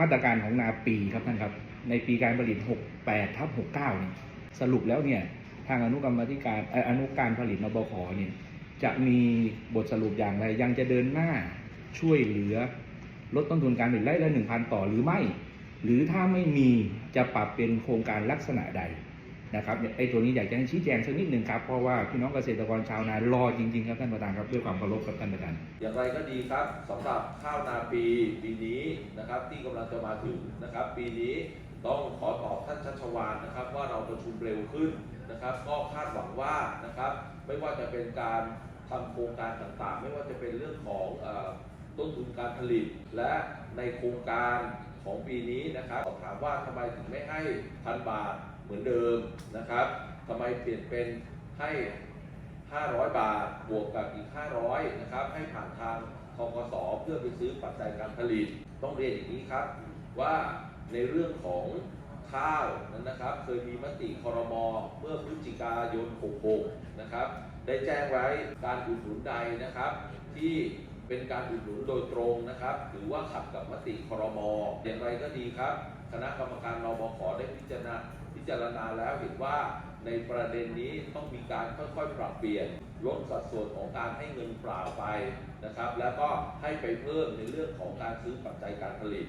มาตรการของนาปีครับท่านครับ ในปีการผลิต 68ทับ69เนี่ยสรุปแล้วเนี่ยทางอนุกรรมธิการอออนุการผลิตนบขเนี่ยจะมีบทสรุปอย่างไร ยังจะเดินหน้าช่วยเหลือลดต้นทุนการผลิตไร่ละ1,000 ต่อหรือไม่ หรือถ้าไม่มีจะปรับเป็นโครงการลักษณะใด นะครับไอ้ตัวนี้อยากจะให้ชี้แจงสักนิดหนึ่งครับเพราะว่าพี่น้องเกษตรกรชาวนารอจริงๆครับท่านประธานครับด้วยความเคารพครับท่านประธานอย่างไรก็ดีครับสำหรับข้าวนาปีปีนี้นะครับที่กำลังจะมาถึงนะครับ ปีนี้ต้องขอตอบท่านชัชวานนะครับ ว่าเราประชุมเร็วขึ้นนะครับ ก็คาดหวังว่านะครับไม่ว่าจะเป็นการทำโครงการต่างๆ ไม่ว่าจะเป็นเรื่องของอต้นทุนการผลิต และในโครงการ ของปีนี้นะครับถามว่าทำไมถึงไม่ให้พันบาทเหมือนเดิมนะครับทำไมเปลี่ยนเป็นให้ 500 บาทบวกกับอีก 500นะครับให้ผ่านทางทกสเพื่อไปซื้อปัจจัยการผลิต ต้องเรียนอย่างนี้ครับว่าในเรื่องของข้าวนั้นนะครับ เคยมีมติคอรมอเมื่อพฤศจิกายน 66 นะครับ ได้แจ้งไว้การอุดหนุนใดนะครับที่ เป็นการอุดหนุนโดยตรงนะครับ หรือว่าขัดกับมติครมอย่างไรก็ดีครับ คณะกรรมการนบขได้พิจารณาพิจารณาแล้วเห็นว่าในประเด็นนี้ต้องมีการค่อยๆ ปรับเปลี่ยนลดสัดส่วนของการให้เงินเปล่าไปนะครับ แล้วก็ให้ไปเพิ่มในเรื่องของการซื้อปัจจัยการผลิต